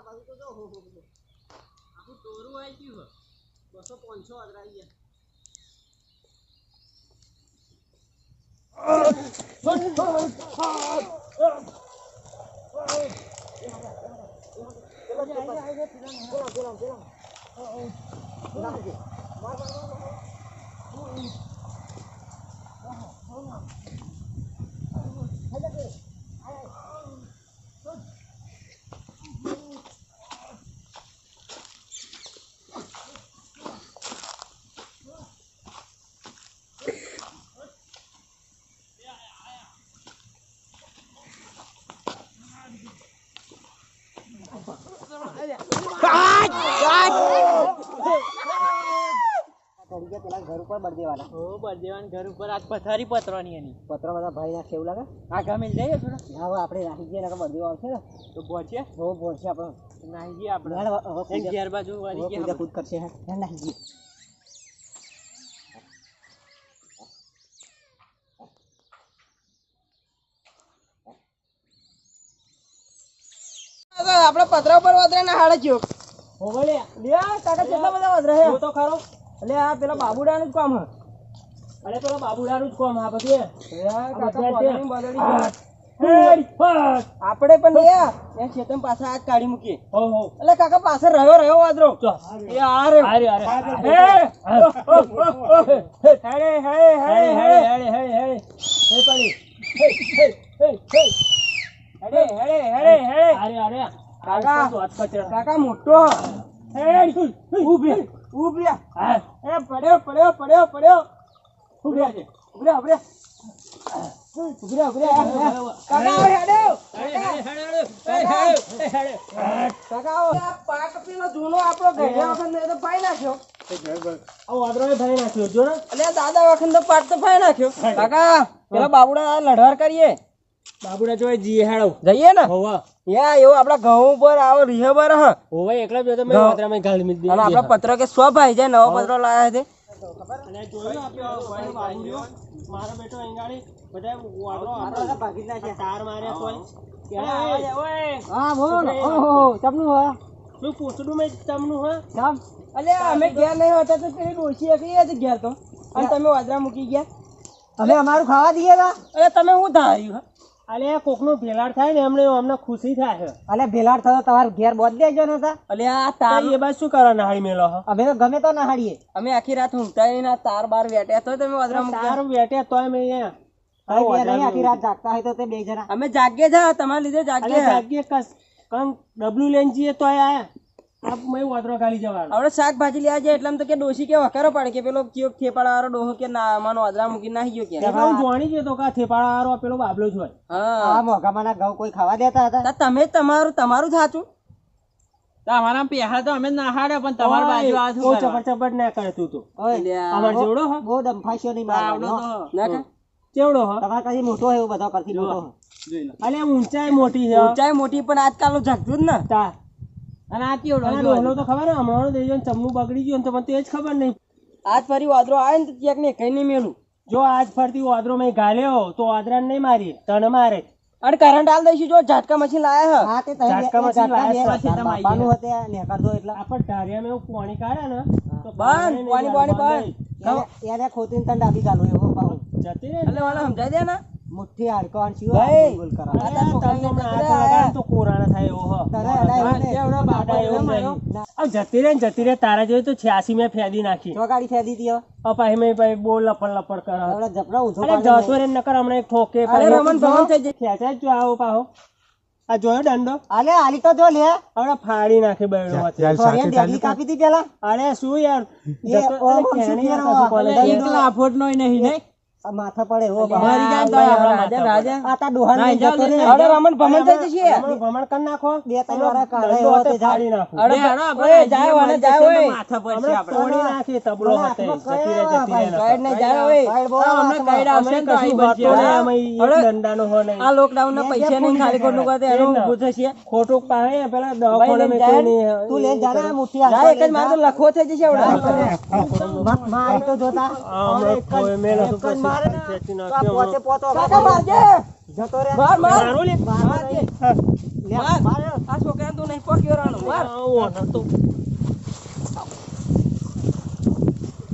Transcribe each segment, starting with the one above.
વાતરા હા બાજુ તો જો હો હો હો. આખું ટોરું આવી ગયું હે. બસો પાંચસો વાતરા આવી ગયા કરી ગયા પેલા ઘર ઉપર બળ દેવાના ઓ બળદેવાન ઘર ઉપર આજ પથારી પતરવાની એની. પત્ર બધા ભાઈ ના કેવું લાગે? આ ગામે જઈએ થોડા. ના હવે આપણે રાખી જઈએ ને બળ દેવા આવશે ને. તો પહોંચીએ? બહુ ભોળશે આપણે. નાહી જઈએ આપણે. હવે- ઘેર બાજુ વાળી કે કૂદ કરશે હે. નાખી દઈએ. પતરા ઉપર વધરે ના હાડે ગયો હોવળે લે કાકા કેટલા બધા વધરે હે તો ખરો. એટલે આ પેલા બાબુડાનું જ કામ હે. અરે પેલો બાબુડાનું જ કામ. હેડ, ફટ. આપણે પણ એ ખેતમ પાસે આજ કાઢી મૂકીએ. હો હો. એટલે કાકા પાછળ રહ્યો રહ્યો વાદરો. એ આ રહ્યો અરે અરે હે! હે હે. હે હે હે હેડે અરે અરે કાકા. હાથ મોટો. ઉભરે હા એ પડ્યો પડ્યો પડ્યો પડ્યો. ઉભરે છે. ઉભરે ઉભરે ઉભરે ઉભરે કાકા હવે કાકા પાક પેલો જૂનો આપણો વખત તો પાઈ નાખ્યો. દાદા વખત તો પાક તો ફાઈ નાખ્યો. કાકા પેલા બાબુડા લઢવાર કરીએ. બાબુડા જોઈ જીએ હેડો. જઈએ ને? હોવા. યા એવું આપડા ઘઉં ઉપર આવો રીહે બર. હ હોવા એકલા જો હતો મેં. વાદળામાં ગાળી મીધી અને આપડા પત્ર કે સો ભાઈ જાય નવો પત્ર લાયા છે. અને જોયું આપણે ભાઈ બાબુડ્યો મારો બેટો અંગાડી. બધા વાદળો આપણે ભાગી ના છે તાર માર્યા કોઈ. કે ઓય. હા બોલ ઓહો તમનું હા. શું પૂછડું મેં તમનું હા? ચમ. અલે અમે ઘેર નહીં હતા તો પેલી ડોશી એ હતી ઘેર તો. અને તમે વાદરા મૂકી ગયા. અમે અમારું ખાવા દઈએ હતા અરે તમે હું ધાર્યું હે? અલે કોકનો ભેલાડ થાય ને એમને અમને ખુશી થાય અલે ભેલાડ થયો તમાર ઘેર બોધ દેજો ને સા. અલે આ તાર એ બાદ શું કરવા નાહી મેલો અમે તો ગમે તો ના અમે આખી રાત ઊંઘતા નહીં ને આ તાર બાર વેટ્યા તો તમે વાદરા મૂક્યા. તાર બેઠે તોય મેં અહીંયા હવે બે નહીં આખી રાત જાગતા હોય તો તે બે જણા. અમે જાગે જા તમારા લીધે જાગે અલે જાગીએ. કસ કંક ડબલું લેન જઈએ તોય આયા. આ મેં વાદળો ગાળી જવાનો. હવે શાકભાજી લેવા જાય એટલે તો કે ડોશી કે વખારો પડે કે પેલો કયો થેપાડા વાળો ડોહો કે ના માનો વાદરા મૂકી નાહી ગયો કે. હું જોણી ગયો કે થેપાડા વાળો પેલો બાબલો જ હોય. હા. આ મોઘામાના ઘઉં કોઈ ખાવા દેતા હતા? તમે તમારું તમારું સાચું. તમારા પેહા તો અમે ના હાડે પણ તમારી બાજુ આ શું ચપટ ચપટ ના કરતું તું. અમાર જેવડો હો. બહુ દમફાઈશો નહીં મારવાનો ના હો. તમારે કદી મોટો એવું બધા કરતી મોટો. અલે ઊંચાઈ મોટી છે ઊંચાઈ મોટી પણ આજકાલ જગતું જ ને. તાર અને આ ડોહલો તો ખબર ને હમણાં દેજો ને ચમનું બગડી ગયું તો મને તો એ જ ખબર નહીં. આજ ફરી વાદરો આવે ને તો ક્યાંક ને કઈ નહીં મેલું. જો આજ ફરતી વાદરો મેં ગાલ્યો તો વાદરા નહીં મારી તને મારે. અને કરંટ હાલ દઈશું જો ઝાટકા મશીન લાયા હા. તે ઝાટકા મશીન લાયા છે, બાપાનું હતે આ નેકળતો એટલે આપણે ઢારિયામાં એવું પાણી કાઢે ને તો બન પાણી પાણી બન એને- ખોતીને તને ડાબી ગાલું એવો પાહુ. જતી ને. એટલે વાળા સમજાઈ દે ને? મુઠ્ઠી હાડકવાન આંચ્યું ભાઈ. બોલ કરો. તાર તો કોરાણા થાય ઓહો. આ જતી રે જતી રે તારા જોઈ તો 86 મે ફેદી નાખી. તો ગાડી ફેદી દીયો પાછી મેં પાછી લપડ લપડ કરે. અરે જબરા ઉઠો અરે જતો રે નકર હમણાં ઠોકે અરે રમન ભવન થઈ જાય. ખેંચાય જો આવો પાહો. આ જોયો દંડો? અરે આલી તો જો લે. હવે ફાડી નાખે. સોરીએ ડેલી કાપી દી પેલા? અરે શું યાર? એ ઓ ઓમ અરે શું ખેણી યાર કહેવાનો? કશું કોલે. એક લાફોટ નોય નહીં નહીં? માથા પડે હો મારી જાય રાજા રાજા. આ તા ડોહાને જતો રે. અરે રમણ ભમણ થઈ જશે. ભમણ કર નાખો. બે ત્રણ વાળા કાઢે દંડો એવો હાથે તે જાય. ફાડી નાખું. અરે ઓય જાય વાને જાય ઓય આપણે. તોડી નાખી તબલો હતે જતી રહે, જતી રહે સાઈડ ને જાય ઓય હમણાં હાથમાં. આવશે તો આઈ આમાં ઈ એક દંડાનો હો નહીં. આ લોકડાઉન ના પૈસા નહીં ખાલી ખોટું કરે તો એનું ઊભું થશે ખોટું પાહે પેલા દવાખાને મે કોઈ નહીં. તું લે જા ને મુઠ્ઠી જાય એક જ માર તો લખો થઈ જશે આવડે. મા- માર તો જોતા. અમે કોઈ મેલ તો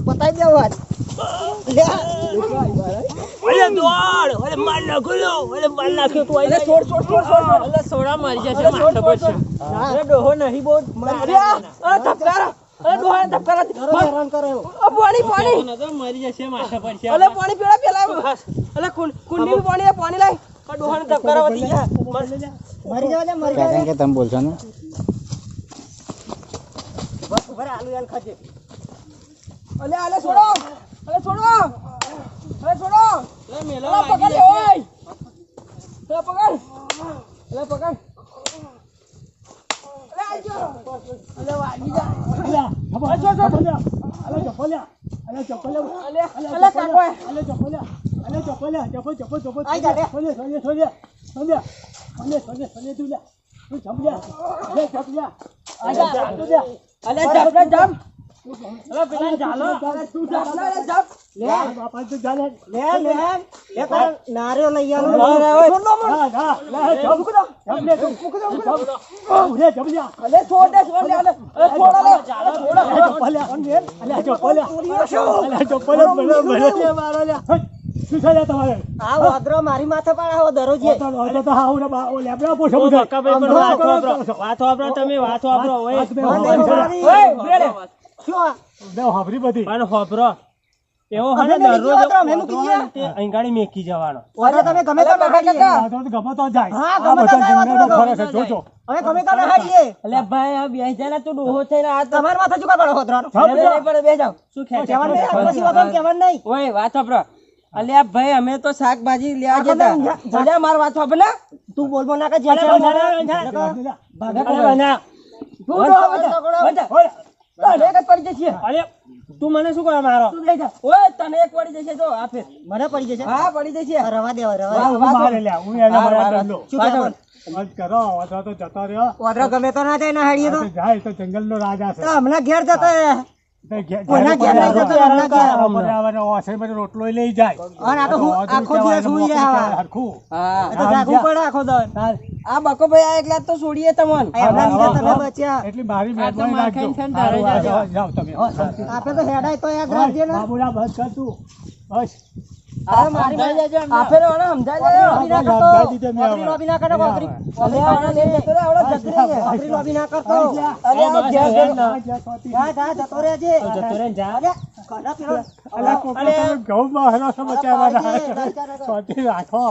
બતાવી દેવો આજ દોડ અરે માર નાખો લો માર નાખ્યો તું અરે છોડ છોડ છોડ છોડ અરે સોડા મારી જશે ડોહો નહીં બોલ અરે અરે ધબકારા. અરે ડોહા ધબકારા હેરાન કરે અ પાણી પાણી. તો મરી જશે માથા પર છે અલે પાણી પીડા પેલા અલે કુંડી પાણી પાણી લાય. ડોહાને ધબકારા વધી ગયા મરી જવા મરી જવા કે તમે બોલશો ને? બસ ઊભા આલુ યાર ખાજે. અલે અલે છોડો. અલે છોડો. અલે છોડો. મેલો પકડ ઓય. પકડ અલે આજો અલે વાગી જા અલે છોડ છોડ અલે પેલા અલે તું જપ અલે જપ લે. લે. લે. લે તાર નારિયો લઈ મારી માથે પણ આવો દરરોજ વાત વાપરો તમે વાત આપડો ઓય એવો અમે હને દરરોજ તો અમે. તે અહીંગાડી મેકી જવાનો. વાદરો તમે ગમે તો બગાડીએ હા ગમે તો જાય જોજો. હવે ગમે તો બગાડીએ એટલે ભાઈ આ બેસી જાય તું ડોહો થઈને આ તમાર માથે ચુકા પડો હોતરાનો નહીં પડે, બે જાવ શું કહેવાનું નહીં, પછી વાદરો કહેવાનું નહીં. ઓય વાત વાપરો અલ્યા ભાઈ અમે તો શાકભાજી લેવા જતા. અલ્યા માર વાત વાપર ને. તું બોલ બોલ ના કે જે છે. તને એક પડી જશે. અરે તું મને શું કરવા મારો? તું લઈ જા. ઓય તને એક પડી જશે જો આ ફેર. મને પડી જશે? હા પડી જશે. હા, રવા દે હવે, રવા દે. વાત વાપરો. શું વાત કહેવાનું? વાદરો ગમે તો ના જાય ના હાડીએ તો. જંગલ નો રાજા છે. હમણાં ઘેર જતો. રોટલો લઈ જાય. આખો દિવસ સુઈ રહ્યા. હરખું. હા આ તો જાગવું પડે આખો દાડો. આ બકો ભાઈ આ એકલા તો છોડીએ તમન. તમે બચ્યા. એટલી મારી મહેરબાની રાખજો. જાઓ તમે. આપણે તો હેડાય તો યાદ રાખજે ને. બાબુલા બસ કર તું. બસ. રાખો.